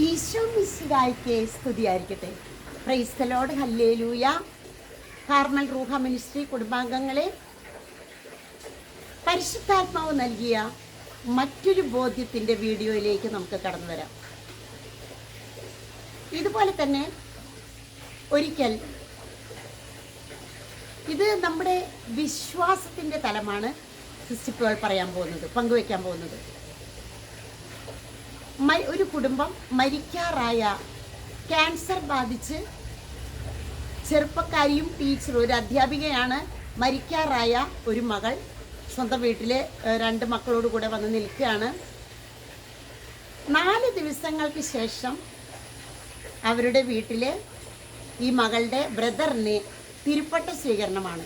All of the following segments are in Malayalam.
ഈശോ മിശിഹായ്ക്ക് സ്തുതിയായിരിക്കട്ടെ. ക്രൈസ്തലോട് ഹല്ലേലൂയ കാർമൽ റൂഹ മിനിസ്ട്രി കുടുംബാംഗങ്ങളെ പരിശുദ്ധാത്മാവ് നൽകിയ മറ്റൊരു ബോധ്യത്തിന്റെ വീഡിയോയിലേക്ക് നമുക്ക് കടന്നു വരാം. ഇതുപോലെ തന്നെ ഒരിക്കൽ ഇത് നമ്മുടെ വിശ്വാസത്തിന്റെ തലമാണ് സിസ്റ്റിപ്പുകൾ പറയാൻ പോകുന്നത് പങ്കുവയ്ക്കാൻ പോകുന്നത്. ഒരു കുടുംബം മരിക്കാറായ ക്യാൻസർ ബാധിച്ച് ചെറുപ്പക്കാരിയും ടീച്ചറും ഒരു അധ്യാപികയാണ് മരിക്കാറായ ഒരു മകൾ സ്വന്തം വീട്ടിലെ രണ്ട് മക്കളോട് കൂടെ വന്ന് നിൽക്കുകയാണ്. നാല് ദിവസങ്ങൾക്ക് ശേഷം അവരുടെ വീട്ടിലെ ഈ മകളുടെ ബ്രദറിന് തിരുപ്പട്ട സ്വീകരണമാണ്.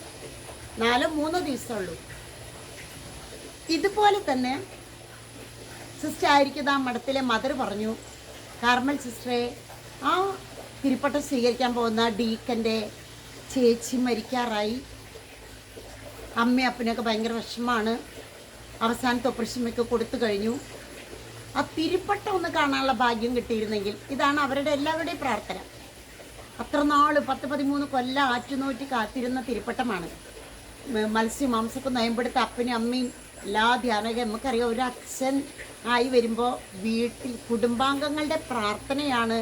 നാലോ മൂന്നോ ദിവസമുള്ളൂ ഇതുപോലെ തന്നെ സിസ്റ്റർ ആയിരിക്കുന്ന മഠത്തിലെ മദർ പറഞ്ഞു. കാർമൽ സിസ്റ്ററെ ആ തിരുപ്പട്ടം സ്വീകരിക്കാൻ പോകുന്ന ഡീക്കന്റെ ചേച്ചി മരിക്കാറായി. അമ്മയും അപ്പനൊക്കെ ഭയങ്കര വിഷമമാണ്. അവസാനത്തെ ഓപ്പറേഷനൊക്കെ കൊടുത്തു കഴിഞ്ഞു. ആ തിരുപ്പട്ടം ഒന്ന് കാണാനുള്ള ഭാഗ്യം കിട്ടിയിരുന്നെങ്കിൽ ഇതാണ് അവരുടെ എല്ലാവരുടെയും പ്രാർത്ഥന. അത്ര നാൾ പത്ത് പതിമൂന്ന് കൊല്ലം ആറ്റുനോറ്റി കാത്തിരുന്ന തിരുപ്പട്ടമാണ്. മ- മത്സ്യം മാംസമൊക്കെ നയമ്പെടുത്ത അപ്പനും അമ്മയും എല്ലാ ധ്യാനക നമുക്കറിയാം ഒരു അച്ഛൻ ആയി വരുമ്പോൾ വീട്ടിൽ കുടുംബാംഗങ്ങളുടെ പ്രാർത്ഥനയാണ്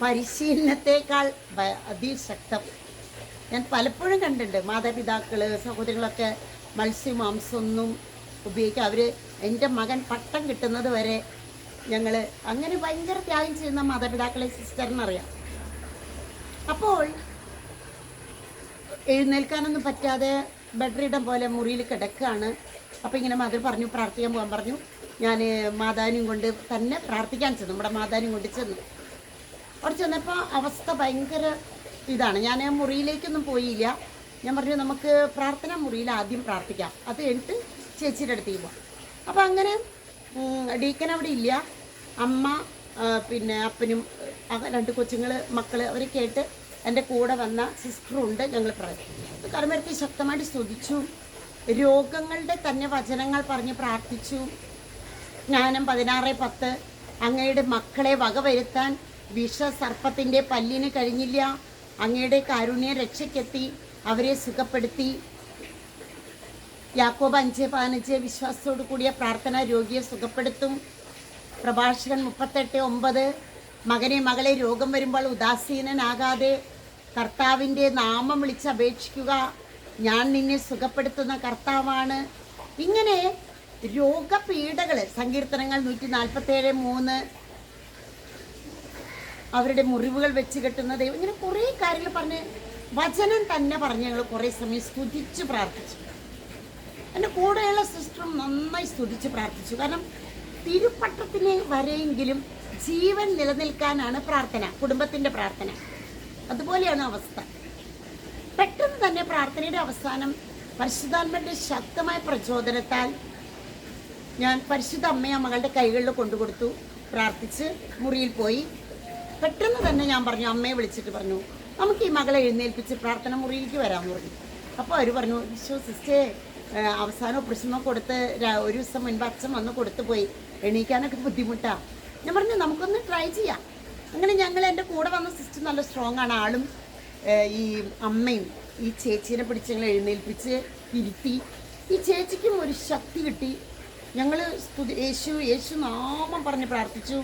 പരിശീലനത്തെക്കാൾ അതിശക്തം. ഞാൻ പലപ്പോഴും കണ്ടിട്ടുണ്ട് മാതാപിതാക്കൾ സഹോദരികളൊക്കെ മത്സ്യമാംസമൊന്നും ഉപയോഗിക്കുക അവർ എന്റെ മകൻ പട്ടം കിട്ടുന്നത് വരെ ഞങ്ങൾ അങ്ങനെ ഭയങ്കര ത്യാഗം ചെയ്യുന്ന മാതാപിതാക്കളെ സിസ്റ്ററിനറിയാം. അപ്പോൾ എഴുന്നേൽക്കാനൊന്നും പറ്റാതെ ബെഡ് റീഡം പോലെ മുറിയിൽ കിടക്കുകയാണ്. അപ്പോൾ ഇങ്ങനെ മദർ പറഞ്ഞു പ്രാർത്ഥിക്കാൻ പോകാൻ പറഞ്ഞു. ഞാൻ മാതാവിനും കൊണ്ട് തന്നെ പ്രാർത്ഥിക്കാൻ ചെന്നു. നമ്മുടെ മാതാവിനും കൊണ്ട് ചെന്നു. അവിടെ ചെന്നപ്പോൾ അവസ്ഥ ഭയങ്കര ഇതാണ്. ഞാൻ മുറിയിലേക്കൊന്നും പോയില്ല. ഞാൻ പറഞ്ഞു നമുക്ക് പ്രാർത്ഥന മുറിയിൽ ആദ്യം പ്രാർത്ഥിക്കാം. അത് കഴിഞ്ഞിട്ട് ചേച്ചിയുടെ അടുത്തേക്ക് പോകാം അപ്പോൾ അങ്ങനെ ഡീക്കൻ അവിടെ ഇല്ല. അമ്മ പിന്നെ അപ്പനും രണ്ട് കൊച്ചുങ്ങൾ മക്കൾ അവരെ കേട്ട് എന്റെ കൂടെ വന്ന സിസ്റ്ററുണ്ട് ഞങ്ങൾ പ്രാർത്ഥിച്ചു കർമ്മരത്തെ ശക്തമായിട്ട് സ്തുതിച്ചു. രോഗങ്ങളുടെ തന്നെ വചനങ്ങൾ പറഞ്ഞ് പ്രാർത്ഥിച്ചു. ജ്ഞാനം പതിനാറ് പത്ത്. അങ്ങയുടെ മക്കളെ വകവരുത്താൻ വിഷസർപ്പത്തിന്റെ പല്ലിന് കഴിഞ്ഞില്ല. അങ്ങയുടെ കാരുണ്യ രക്ഷയ്ക്കെത്തി അവരെ സുഖപ്പെടുത്തി. യാക്കോബ് അഞ്ച് പതിനഞ്ച് വിശ്വാസത്തോടു കൂടിയ പ്രാർത്ഥന രോഗിയെ സുഖപ്പെടുത്തും. പ്രഭാഷകൻ മുപ്പത്തെട്ട് ഒമ്പത്. മകനെ മകളെ രോഗം വരുമ്പോൾ ഉദാസീനനാകാതെ കർത്താവിന്റെ നാമം വിളിച്ച് അപേക്ഷിക്കുക ഞാൻ നിന്നെ സുഖപ്പെടുത്തുന്ന കർത്താവാണ്. ഇങ്ങനെ രോഗപീഠകൾ സങ്കീർത്തനങ്ങൾ നൂറ്റി നാൽപ്പത്തേഴ് മൂന്ന്. അവരുടെ മുറിവുകൾ വെച്ച് കെട്ടുന്നത് ഇങ്ങനെ കുറേ കാര്യങ്ങൾ പറഞ്ഞ് വചനം തന്നെ പറഞ്ഞ് ഞങ്ങൾ കുറേ സമയം സ്തുതിച്ച് പ്രാർത്ഥിച്ചു. എന്റെ കൂടെയുള്ള സിസ്റ്ററും നന്നായി സ്തുതിച്ച് പ്രാർത്ഥിച്ചു. കാരണം തിരുപ്പട്ടത്തിന് വരെയെങ്കിലും ജീവൻ നിലനിൽക്കാനാണ് പ്രാർത്ഥന കുടുംബത്തിന്റെ പ്രാർത്ഥന. അതുപോലെയാണ് അവസ്ഥ. പെട്ടെന്ന് തന്നെ പ്രാർത്ഥനയുടെ അവസാനം പരിശുദ്ധാത്മന്റെ ശക്തമായ പ്രചോദനത്താൽ ഞാൻ പരിശുദ്ധ അമ്മയെ മകളുടെ കൈകളിൽ കൊണ്ടുകൊടുത്തു പ്രാർത്ഥിച്ച് മുറിയിൽ പോയി. പെട്ടെന്ന് തന്നെ ഞാൻ പറഞ്ഞു അമ്മയെ വിളിച്ചിട്ട് പറഞ്ഞു നമുക്ക് ഈ മകളെ എഴുന്നേൽപ്പിച്ച് പ്രാർത്ഥന മുറിയിലേക്ക് വരാമെന്ന് പറഞ്ഞു. അപ്പോൾ അവർ പറഞ്ഞു ഈശോ സിസ്റ്റേ അവസാനം പ്രശ്നം കൊടുത്ത് ഒരു ദിവസം മുൻപ് അച്ഛൻ വന്ന് കൊടുത്തു പോയി എണീക്കാനൊക്കെ ബുദ്ധിമുട്ടാണ് ഞാൻ പറഞ്ഞു നമുക്കൊന്ന് ട്രൈ ചെയ്യാം. അങ്ങനെ ഞങ്ങൾ എന്റെ കൂടെ വന്ന സിസ്റ്റർ നല്ല സ്ട്രോങ് ആണ്. ആളും ഈ അമ്മയും ഈ ചേച്ചീനെ പിടിച്ച് ഞങ്ങൾ എഴുന്നേൽപ്പിച്ച് ഇരുത്തി. ഈ ചേച്ചിക്കും ഒരു ശക്തി കിട്ടി. ഞങ്ങൾ സ്തുതി യേശു യേശു നാമം പറഞ്ഞ് പ്രാർത്ഥിച്ചു.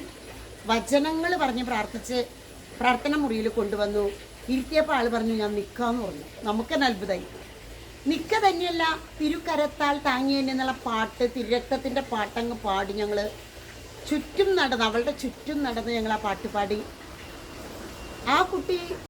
വചനങ്ങൾ പറഞ്ഞ് പ്രാർത്ഥിച്ച് പ്രാർത്ഥന മുറിയിൽ കൊണ്ടുവന്നു. ഇരുത്തിയപ്പോൾ ആൾ പറഞ്ഞു ഞാൻ നിൽക്കാമെന്ന് പറഞ്ഞു. നമുക്കെന്നെ അത്ഭുതമായി നിൽക്ക തന്നെയല്ല തിരുക്കരത്താൽ താങ്ങിയെന്നുള്ള പാട്ട് തിരക്തത്തിന്റെ പാട്ടങ്ങ് പാടി ഞങ്ങൾ ചുറ്റും നടന്ന് അവളുടെ ചുറ്റും നടന്ന് ഞങ്ങൾ ആ പാട്ട് പാടി ആ കുട്ടി